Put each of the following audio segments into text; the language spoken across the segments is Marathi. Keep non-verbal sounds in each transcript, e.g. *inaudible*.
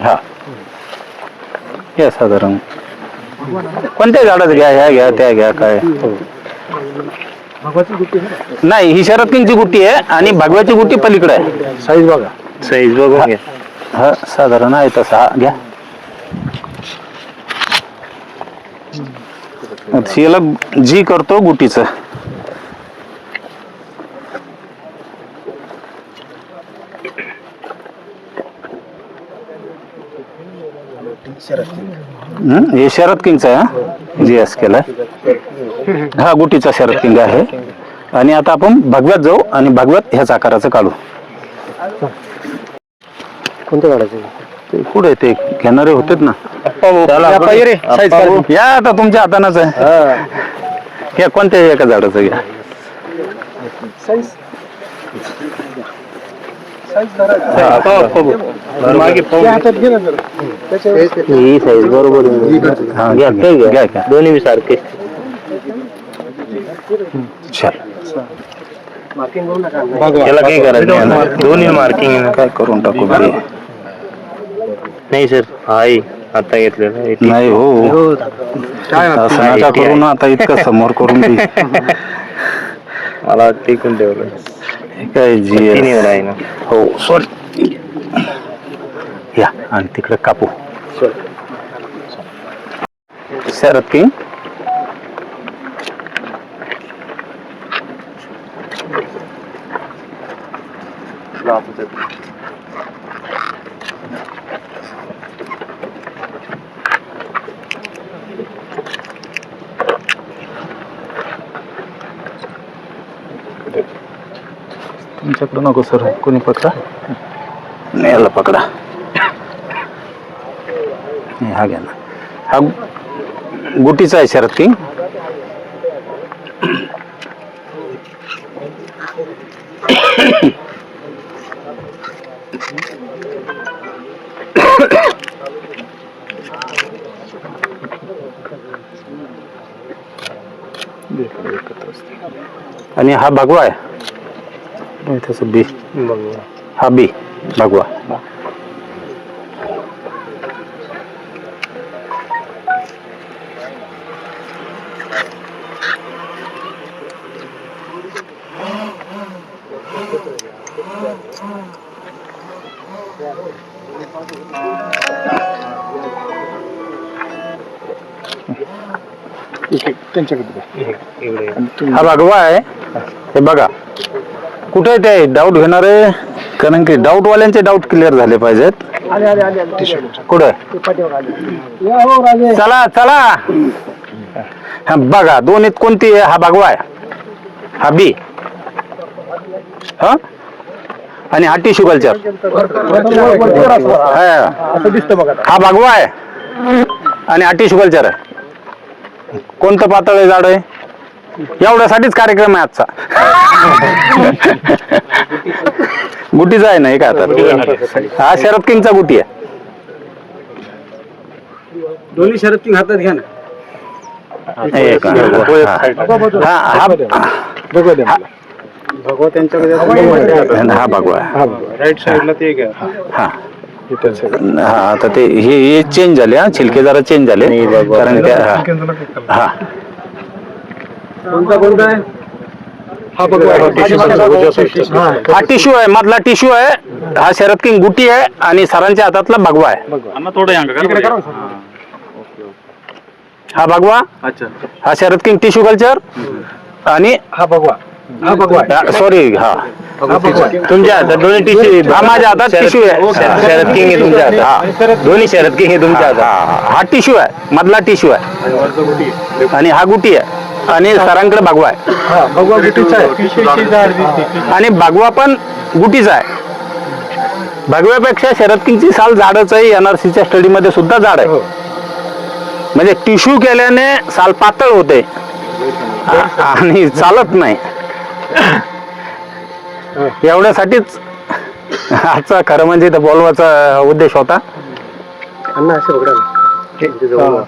हा. या साधारण. कोणत्या झाडाचं घ्या ह्या घ्या त्या घ्या काय? नाही ही शरद किंगची गुट्टी आहे आणि भगव्याची गुट्टी पलीकडे आहे. साईज बघा. साईज बघून घ्या. हा साधारण आहे तसा. हा, घ्या. याला जी करतो गुटीचं हम्म, हे शरद किंगचं आहे हा? जी एस केलाय हा गुटीचा शरद किंग आहे. आणि आता आपण भगव्यात जाऊ आणि भगव्यात ह्याच आकाराचं काढू. कोणत्या झाडाचे ते पुढे ते? घेणारे होतेत ना. चला, या पायी रे, आपण- size काढू. या आता तुमच्या हातानच आहे. कोणत्या एका झाडाचं घ्या. ही साईज बरोबर हा, घ्या घ्या, ते घ्या, घ्या घ्या. दोन्ही बी सारखे चल काही नाही आता. दोन्ही मार्किंग काय करून टाकू बरे नाही सर आहे आता घेतलेलं आहे. नाही हो असं नका करू ना आता इतकं समोर करून दे मला टिकून ठेवलं काय जी तिन्ही. आहे ना हो सॉरी या आणि तिकडे कापू. शरद किंग. तुमच्याकडे नको सर. कोणी पकडा? नाही याला पकडा. नाही, हा घ्या ना हा गुटीचा आहे शरद किंग आणि हा भगवा आहे नाही, तसं बी हा बी भगवा हा भगवा आहे. हे बघा. कुठे ते? डाऊट घेणारे? कारण की डाऊट वाल्यांचे डाऊट क्लिअर झाले पाहिजेत. कुठे? चला चला. हा बघा दोन्हीत कोणती आहे? हा भगवा आहे. हा बी. हा? आणि हा टिश्यू कल्चर हा. भगवा आहे. आणि हा टिश्यू कल्चर आहे. कोणतं पातळ आहे झाड? आहे एवढ्यासाठीच कार्यक्रम आहे आजचा. गुटीचा आहे ना एका हातात हा शरद किंगचा गुटी आहे. दोन्ही शरद किंग हातात घ्या ना. एक हा हा. भगवा त्यांच्याकडे हा भगवा. राईट साईडला ते घ्या हा. हा आता ते हे हे चेंज झाले हा छिलके जरा चेंज झाले. कारण त्या हा. हा. कोणता कोणता? आहे हा हा टिश्यू आहे मधला टिश्यू आहे. हा शरद किंग गुटी आहे आणि सरांच्या हातातला भगवा आहे. हा भगवा. अच्छा. हा शरद किंग टिश्यू कल्चर. आणि हा भगवा. हा भगवा. सॉरी हा हा. तुमच्या हातात दोन्ही टिश्यू हा माझ्या हातात टिश्यू आहे. शरद किंग आहे तुमच्या हातात. दोन्ही शरद किंग आहे तुमच्या हा, हातात. हा, हा. टिश्यू आहे. मधला टिश्यू आहे. आणि हा गुटी आहे. आणि सरांकडे भगवा आहे. हा भगवा गुटीचा आहे. आणि भगवा पण गुटीचा आहे. भगव्यापेक्षा शरद किंगची साल जाडच आहे. एनआरसीच्या स्टडीमध्ये सुद्धा जाड आहे. म्हणजे टिश्यू केल्याने साल पातळ होते. आ- आणि चालत नाही. एवढ्यासाठीच आजचा खरं म्हणजे इथं बोलवायचा उद्देश होता. अण्णा असं बघा ना.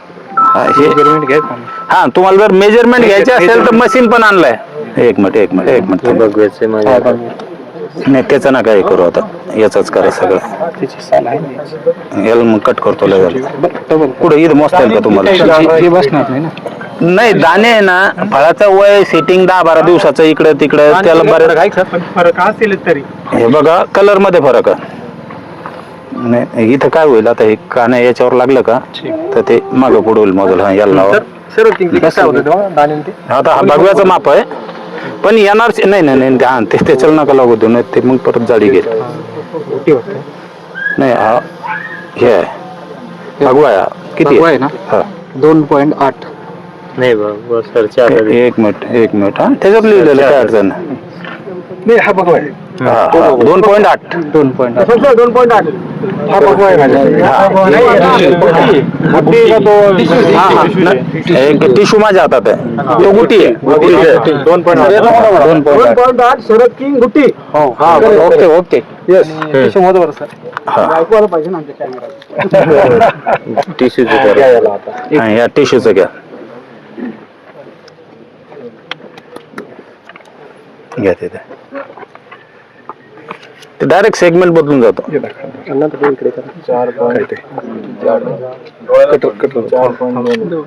हा, तुम्हाला जर मेजरमेंट घ्यायचे असेल तर मशीन पण आणलंय. एक मिनिट एक मिनिट एक मिनिट माझ्या. नाही त्याचं ना काही करू आता. याच करा सगळं. याला मग कट करतो लगेच. पुढे इथं मोजता येईल का तुम्हाला? बसणार नाही ना. नाही दाणे आहे ना फळाचं वय सेटिंग दहा बारा दिवसाचं इकडे तिकडे त्याला बरेच फरक असेल तरी. हे बघा कलरमध्ये फरक आहे. नाही इथं काय होईल आता हे काना याच्यावर लागलं का? तर ते मागं पुढे होईल मॉडेल हा याला लावा. सर्व किंग कसं होतं दाणे ते? आता हा भगव्याचं माप आहे. पण येणार नाही नाही नाही ते- हा ते त्याच्याला नका लागू देऊ नाही ते मग परत जाडी घेईल मोठी होते नाही हा हे आहे. भगवा आहे? हा. किती भगवा आहे ना? हा. दोन पॉईंट आठ. नाही बा सर चार एक मिनिट एक मिनिट हा त्याच्यात लिहिलेलं काय अडचण नाही. नाही हा भगवा आहे हा, हा. दोन पॉईंट आठ। दोन पॉईंट दोन पॉईंट आठ। हा भगवा आहे हा, हा. नाही, एक टिशू माझ्या हातात आहे तो गुटी आहे गुटी आहे. दोन पॉईंट दोन पॉईंट आठ। शरद किंग गुट्टी हा ओके ओके येस बरोबर सर। हा. ऐकवायला पाहिजे ना आमच्या कॅमेरा टिश्यूचे हा, या टिश्यूचं घ्या घ्या ते डायरेक्ट सेगमेंट बदलून जातो.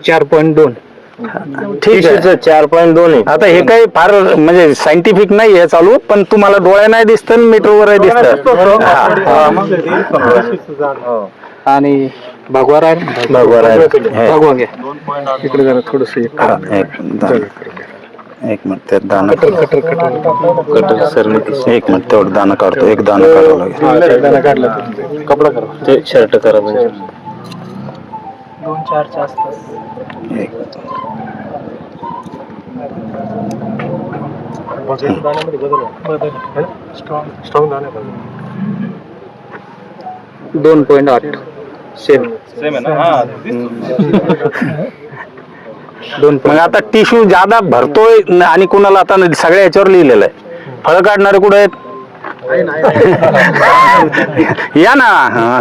चार पॉईंट दोन. ठीक आहे. चार पॉईंट दोन आहे. आता हे काही फार म्हणजे सायंटिफिक नाही आहे चालू पण तुम्हाला डोळ्या नाही दिसत मीटरवर दिसत. आणि भगवा राहील बरोबर आहे भगवा घ्या. इकडे जरा थोडस हा, एक मिनिट ते दाणं कटर सर एक मिनिट तेवढं दाणं काढतो एक दाणं काढावं लागेल कपडा करा। ते शर्ट करा म्हणजे दोन चारच्या आसपास एक दाण्यामध्ये बदल बदल स्ट्रॉंग स्ट्रॉंग दाणे दोन पॉईंट आठ। सेम *laughs* *laughs* दोन मग आता टिश्यू ज्यादा भरतोय न- आणि कुणाला आता न- सगळ्या याच्यावर लिहिलेलं आहे. फळं काढणारे कुठे आहेत? *laughs* या ना. हा.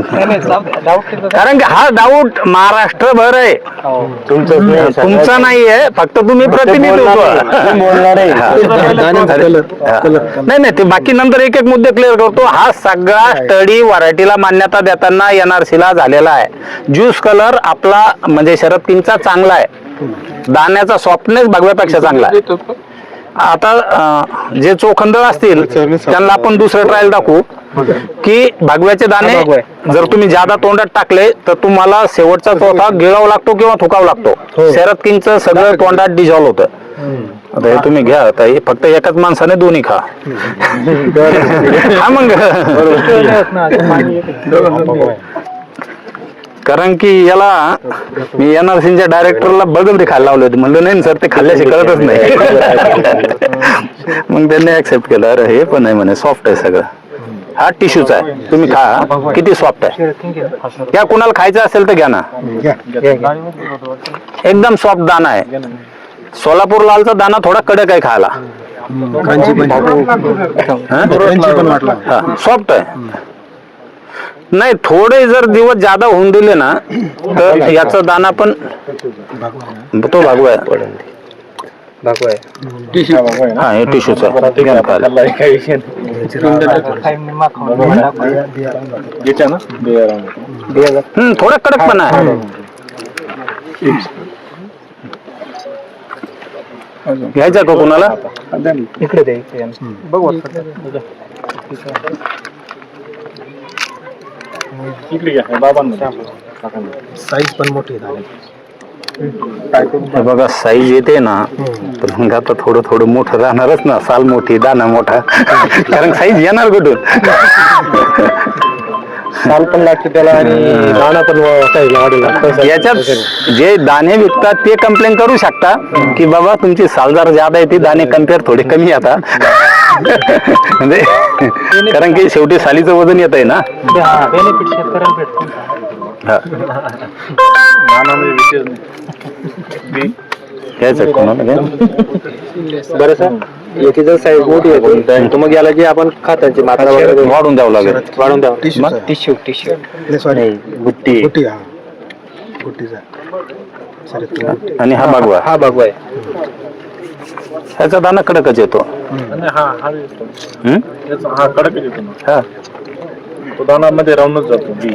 कारण की हा डाऊट महाराष्ट्रभर आहे. तुमचा नाही आहे. फक्त तुम्ही प्रतिनिधित्व. नाही. नाही. ते बाकी नंतर एक एक मुद्दे क्लिअर करतो. हा सगळा स्टडी व्हरायटीला मान्यता देताना एनआरसी ला झालेला आहे. ज्यूस कलर आपला म्हणजे शरद किंगचा चांगला आहे. दाण्याचा सॉफ्टनेस भगव्यापेक्षा चांगला आहे. आता जे चोखंदळ असतील त्यांना आपण दुसरं ट्रायल दाखवू. की भगव्याचे दाणे जर तुम्ही जादा तोंडात टाकले तर तुम्हाला शेवटचा चौथा गिळावा लागतो किंवा थुकावा लागतो. शरद किंगचं सगळं तोंडात डिझॉल्व होतं. आता हे तुम्ही घ्या आता हे फक्त एकाच माणसाने दोन्ही खा. *laughs* हा मग. *laughs* कारण की याला *laughs* मी एनआरसीच्या डायरेक्टरला बदल ते खायला लावले होते. म्हणलं नाही सर ते खाल्ल्याशी *laughs* कळतच नाही. *laughs* मग त्यांनी ऍक्सेप्ट केलं. अरे हे पण आहे म्हणे सॉफ्ट आहे सगळं. हा टिश्यूचा आहे. तुम्ही खा. किती सॉफ्ट आहे. या कुणाला खायचं असेल तर घ्या ना. एकदम सॉफ्ट दाना आहे. सोलापूर लालचा दाना थोडा कडक आहे खायला. सॉफ्ट आहे. नाही थोडे जर दिवस जादा होऊन दिले ना तर याचा दाना पण तो भागवा आहे भगवा आहे हा हे टिश्यूचा. थोडा कडकपणा आहे. घ्यायचा का कोणाला? इकडे दे इकडे बघू साईज पण मोठी झाली हे बघा साईज येते ना तर मग आता थोडं थोडं मोठं राहणारच ना. साल मोठी दाना मोठा. कारण साईज येणार कुठून? साल पण लागते त्याला आणि दाणा पण वाढेल. याच्यात जे दाणे विकतात ते कंप्लेन करू शकता की बाबा तुमची सालदार ज्यादा आहे ती दाणे कंपेअर थोडे कमी आता. म्हणजे कारण की शेवटी सालीचं वजन येत आहे ना बेनिफिट शेतकऱ्याला भेटतो. हा. घ्यायचं कोणाला घ्या. बरं सर. याची जर साईज मोठी आहे तर मग याला जे आपण खतांची मात्रा वगैरे वाढून द्यावं लागेल. वाढून द्यावं. मग? Tissue tissue. नाही बुट्टी. आणि हा बागवा. हा भगवा आहे. ह्याचा दाना कडकच येतो. आणि हा हा येतो. याचा हा कडक येतो ना. हा. तो दानामध्ये राहूनच जातो बी.